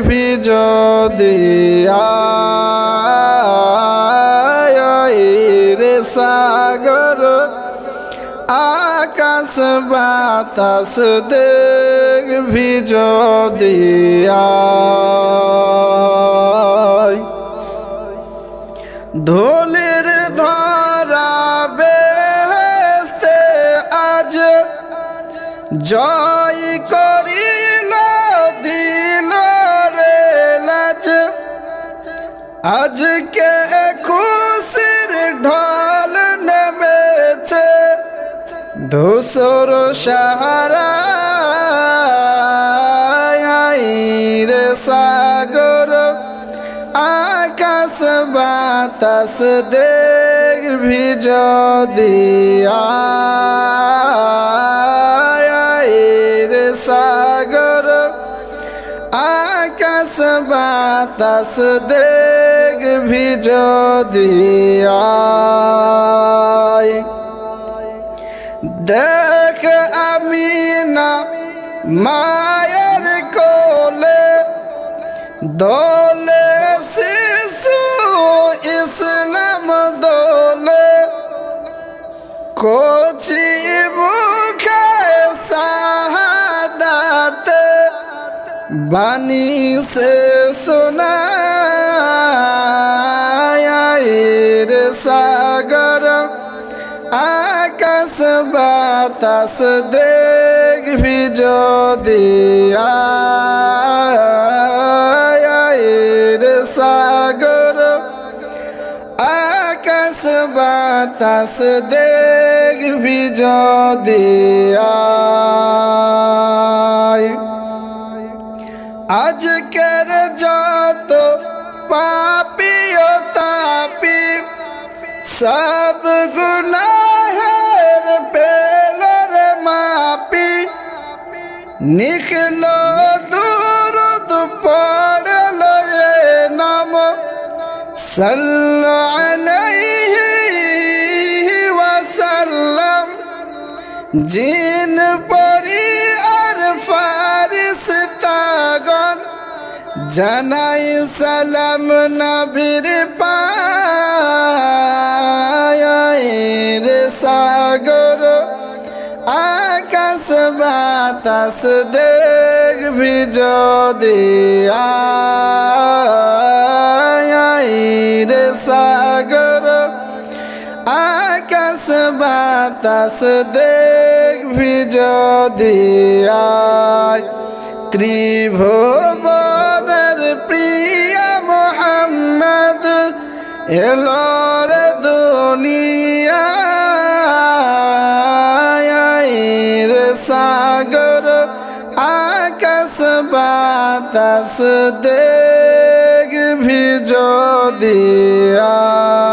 দেখবি যদি আয়ের সাগর আকাশ বাতাস দেখবি যদি ধুলির ধরা বেহেস্তে আজ জয় আজকে খুশির ঢল নেমেছে, ধূসর সাহারা রে সাগর, আকাশ বাতাস দেখবি যদি আয়ের সাগর, আকাশ বাতাস দেখবি যদি দেখ আমি না মায়ের কোলে দোলে শিশু ইসলাম দোলে কোচি মুখে শাহাদাতে বাণী সে শোনায়ের সাগর, আকাশ বাতাস দেখবি যদি আয়ের সাগর, আকাশ বাতাস দেখবি যদি আজকের যত পাপি ও তাপি सब गुनाह पे मापी, निकलो दूर दुपड़ लरे नम। सल्लल्लाहु वसल्लम, जिन परी अर फारिस तागन, जनाई सलाम नबीर বাতাস দেখবি যদি আয়ের সাগর। আকাশ বাতাস দেখবি যদি আয় ত্রিভুবনের প্রিয় মোহাম্মদ এলোর বাতাস দেখবি যদি আয়